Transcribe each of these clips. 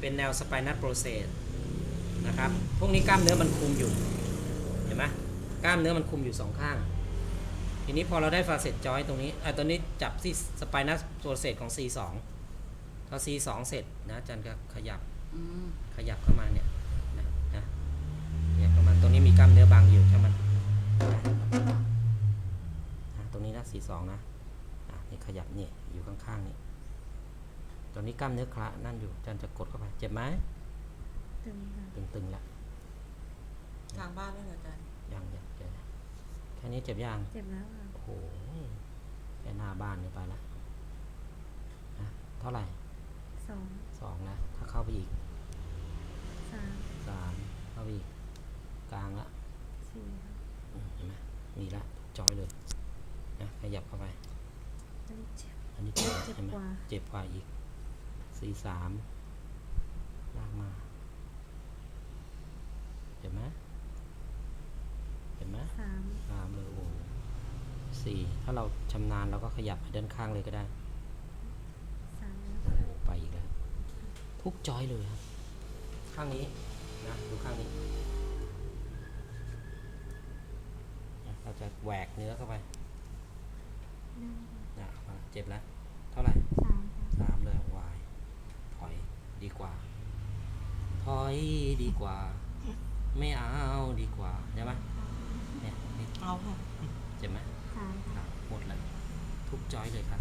เป็นแนวสไปนัสโปรเซสนะครับ พวกนี้กล้ามเนื้อมันคุมอยู่ เห็นไหมกล้ามเนื้อมันคุมอยู่สองข้าง ทีนี้พอเราได้ฟาเซตจอยตรงนี้อะตัวนี้จับที่สไปนัสโปรเซสของ C2 พอ C2 เสร็จนะอาจารย์ก็ขยับขยับเข้ามาเนี่ยนะนะขยับเข้ามาตรงนี้มีกล้ามเนื้อบางอยู่ใช่ไหมตรงนี้นะ C2 นะอะนี่ขยับนี่อยู่ข้างๆนี่ ตรงนี้กล้ามเนื้อคละนั่นอยู่อาจารย์จะกดเข้าไป เจ็บไหมตึงค่ะตึงๆแล้วทางบ้านด้วยเหรออาจารย์ยังยังเจ็บแค่นี้เจ็บยัง เจ็บแล้วค่ะ โอ้โหแค่หน้าบ้านนี่ไปแล้วนะเท่าไหร่สองสองนะ ถ้าเข้าไปอีกสามสามเข้าไปอีก กลางละสี่ค่ะอืมเห็นไหมมีละจอยเลยนะขยับเข้าไปอันนี้เจ็บอันนี้เจ็บเจ็บเห็นไหมกว่า เจ็บกว่าอีก สี่สามลากมาเห็นไหมเห็นไหมสามสามเลยโอ้โหสี่ถ้าเราชำนาญเราก็ขยับไปด้านข้างเลยก็ได้สามแล้วโอ้โหไปอีกแล้ว ทุกจอยเลยครับ ข้างนี้นะดูข้างนี้นะเราจะแหวกเนื้อเข้าไปหนึ่งนะเอามาเจ็บแล้ว เท่าไหร่ สามค่ะ สามเลยวาย ถอย ดีกว่า ถอยดีกว่า ไม่เอาดีกว่าใช่ไหมเนี่ยนี่เอาค่ะเจ็บไหมสามคค่ะรับหมดแล้วทุกจอยเลยครับ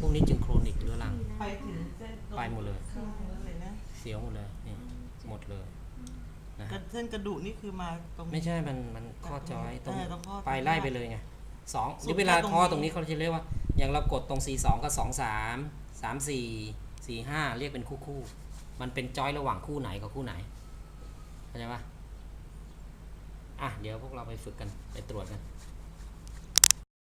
พวกนี้จึงโครนิกเรื้อรังสี่ไปแล้วถึงเส้นตรงไปหมดเลยครึ่งนั้นเลยนะเสียวหมดเลยนี่หมดเลยนะกระเส้นกระดูกนี่คือมาตรง ไม่ใช่มันมันข้อจอยตรงเออตรงข้อไปไล่ไปเลยไงสองสุดนี่เวลาตรงข้อนี้ ตรงนี้เขาจะเรียกว่า อย่างเรากดตรง C 2กับ 2 3 3 4ี่ห้าเรียกเป็นคู่คู่ มันเป็นจอยระหว่างคู่ไหนกับคู่ไหนเข้าใจปะอะเดี๋ยวพวกเราไปฝึกกันไปตรวจกัน